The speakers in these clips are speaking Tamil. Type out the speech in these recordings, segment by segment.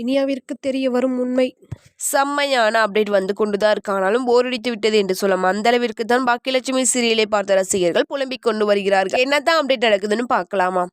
இனியாவிற்கு தெரிய வரும் உண்மை. செம்மையான அப்டேட் வந்து கொண்டு தான் இருக்கு ஆனாலும் விட்டது என்று சொல்லலாம் அந்த அளவிற்கு தான் பாக்கியலட்சுமி சீரியலை பார்த்த ரசிகர்கள் புலம்பிக் கொண்டு வருகிறார்கள். என்னதான் அப்டேட் நடக்குதுன்னு பார்க்கலாமா?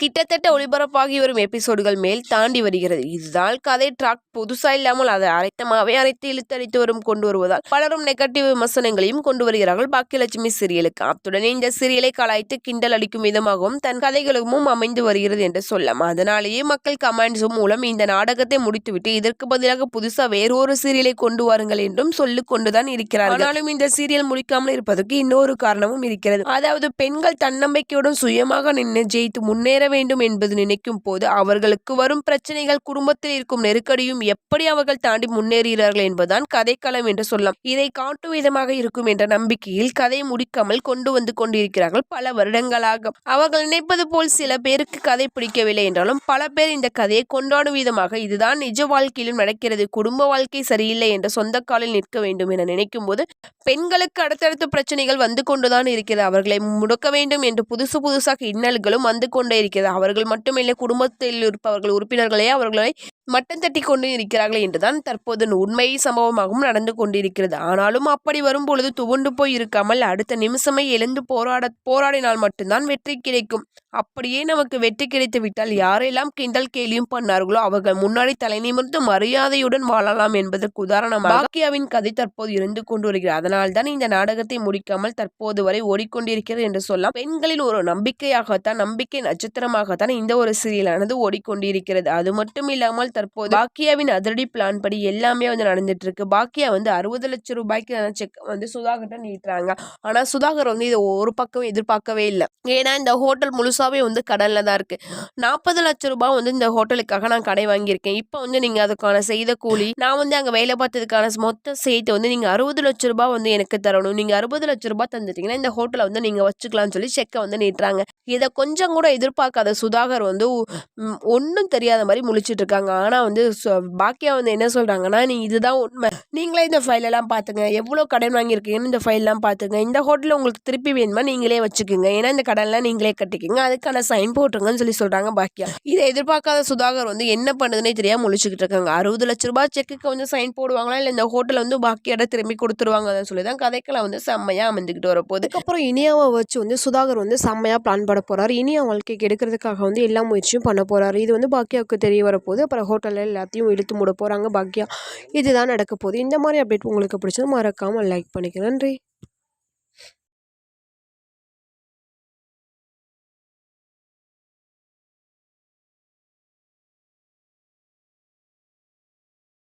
கிட்டத்தட்ட ஒளிபரப்பாகி வரும் எபிசோடுகள் மேல் தாண்டி வருகிறது. இதுதான் கதை. ட்ராக் புதுசா இல்லாமல் அதை அரைத்தமாவே அரைத்து இழுத்தடித்து வரும் கொண்டு வருவதால் பலரும் நெகட்டிவ் விமர்சனங்களையும் கொண்டு வருகிறார்கள் பாக்கியலட்சுமி சீரியலுக்கு. அத்துடனே இந்த சீரியலை கலாய்த்து கிண்டல் அளிக்கும் விதமாகவும் தன் கதைகளும் அமைந்து வருகிறது என்று சொல்லலாம். அதனாலேயே மக்கள் கமெண்ட்ஸும் மூலம் இந்த நாடகத்தை முடித்துவிட்டு இதற்கு பதிலாக புதுசா வேறொரு சீரியலை கொண்டு வாருங்கள் என்றும் சொல்லிக் கொண்டுதான் இருக்கிறார்கள். ஆனாலும் இந்த சீரியல் முடிக்காமல் இருப்பதற்கு இன்னொரு காரணமும் இருக்கிறது. அதாவது பெண்கள் தன்னம்பிக்கையுடன் சுயமாக நின்று ஜெயித்து முன்னேற வேண்டும் என்பது நினைக்கும் போது அவர்களுக்கு வரும் பிரச்சனைகள் குடும்பத்தில் இருக்கும் நெருக்கடியும் எப்படி அவர்கள் தாண்டி முன்னேறுகிறார்கள் என்பதுதான் கதைக்களம் என்று சொல்லலாம். இதை காட்டும் விதமாக இருக்கும் என்ற நம்பிக்கையில் கதை முடிக்காமல் கொண்டு வந்து கொண்டிருக்கிறார்கள் பல வருடங்களாக. அவர்கள் நினைப்பது போல் சில பேருக்கு கதை பிடிக்கவில்லை என்றாலும் பல பேர் இந்த கதையை கொண்டாடும் விதமாக இதுதான் நிஜ வாழ்க்கையிலும் நடக்கிறது குடும்ப வாழ்க்கை சரியில்லை என்ற சொந்த காலில் நிற்க வேண்டும் என நினைக்கும் போது பெண்களுக்கு அடுத்தடுத்த பிரச்சனைகள் வந்து கொண்டுதான் இருக்கிறது. அவர்களை முடக்க வேண்டும் என்று புதுசு புதுசாக இன்னல்களும் வந்து கொண்டே இருக்கிறது அவர்கள் மட்டுமில்லை குடும்பத்தில் இருப்பவர்கள் உறுப்பினர்களே அவர்களை மட்டம் தட்டி கொண்டு இருக்கிறார்கள் என்றுதான் தற்போது உண்மை சம்பவமாகவும் நடந்து கொண்டிருக்கிறது. ஆனாலும் அப்படி வரும்பொழுது துவண்டு போய் இருக்காமல் அடுத்த நிமிஷமே எழுந்து போராட போராடினால் மட்டும்தான் வெற்றி கிடைக்கும். அப்படியே நமக்கு வெற்றி கிடைத்து விட்டால் யாரெல்லாம் கிண்டல் கேலியும் பண்ணார்களோ அவர்கள் முன்னாடி தலை நிமிர்ந்து மரியாதையுடன் வாழலாம் என்பதற்கு உதாரணமாக பாக்கியாவின் கதை தற்போது இருந்து கொண்டு வருகிறது அதனால்தான் இந்த நாடகத்தை முடிக்காமல் தற்போது வரை ஓடிக்கொண்டிருக்கிறது என்று சொல்லலாம். பெண்களின் ஒரு நம்பிக்கையாகத்தான் நம்பிக்கை நட்சத்திரமாகத்தான் இந்த ஒரு சீரியலானது ஓடிக்கொண்டிருக்கிறது. அது மட்டும் இல்லாமல் தற்போது பாக்கியாவின் அதிரடி பிளான் படி எல்லாமே வந்து நடந்துட்டு இருக்கு பாக்கியா வந்து அறுபது லட்சம் ரூபாய்க்கு செக் வந்து சுதாகர்கிட்ட நீட்டுறாங்க. ஆனா சுதாகர் வந்து இதை ஒரு பக்கம் எதிர்பார்க்கவே இல்லை. ஏன்னா இந்த ஹோட்டல் முழுசாவே வந்து கடனில் தான் இருக்கு. நாற்பது லட்சம் ரூபாய் வந்து இந்த ஹோட்டலுக்காக நான் கடை வாங்கியிருக்கேன். இப்போ வந்து நீங்க அதுக்கான செய்த கூலி நான் வந்து அங்க வேலை பார்த்ததுக்கான மொத்த சேர்த்து வந்து நீங்க அறுபது லட்சம் ரூபாய் வந்து எனக்கு தரணும். நீங்க அறுபது லட்சம் ரூபாய் தந்துட்டீங்கன்னா இந்த ஹோட்டலை வந்து நீங்க வச்சுக்கலாம்னு சொல்லி செக்கை வந்து நீட்டுறாங்க. இதை கொஞ்சம் கூட எதிர்பார்க்காத சுதாகர் வந்து ஒன்றும் தெரியாத மாதிரி முழிச்சிட்டு இருக்காங்க. ஆனால் வந்து பாக்கியா வந்து என்ன சொல்கிறாங்கன்னா நீ இதுதான் உண்மை. நீங்களே இந்த ஃபைலெல்லாம் பார்த்துங்க எவ்வளோ கடன் வாங்கியிருக்கீங்கன்னு இந்த ஃபைல்லாம் பார்த்துங்க இந்த ஹோட்டலில் உங்களுக்கு திருப்பி வேணுமா நீங்களே வச்சுக்கோங்க. ஏன்னா இந்த கடன்லாம் நீங்களே கட்டிக்கோங்க. அதுக்கான சைன் போட்டுருங்கன்னு சொல்லி சொல்கிறாங்க பாக்கியா. இதை எதிர்பார்க்காத சுதாகர் வந்து என்ன பண்ணுதுன்னே தெரியாமல் முழிச்சுக்கிட்டு இருக்காங்க. அறுபது லட்ச ரூபாய் செக்குக்கு வந்து சைன் போடுவாங்களா இல்லை இந்த ஹோட்டலில் வந்து பாக்கியாட திரும்பி கொடுத்துருவாங்க சொல்லி தான் கதைக்கெல்லாம் வந்து செம்மையாக அமைந்துக்கிட்டு வரப்போகுது. அதுக்கப்புறம் இனியாவை வச்சு வந்து சுதாகர் வந்து செம்மையாக பிளான் பண்ண போகிறார் இனியா வாழ்க்கைக்கு எடுக்கிறதுக்காக வந்து எல்லா முயற்சியும் பண்ண போகிறாரு இது வந்து பாக்கியாவுக்கு தெரிய வரப்போகுது. அப்புறம் ஹோட்டலில் எல்லாத்தையும் இழுத்து மூட போகிறாங்க பாக்யா. இதுதான் நடக்க போகுது. இந்த மாதிரி அப்டேட் உங்களுக்கு பிடிச்சது மறக்காமல் லைக் பண்ணிக்க நன்றி.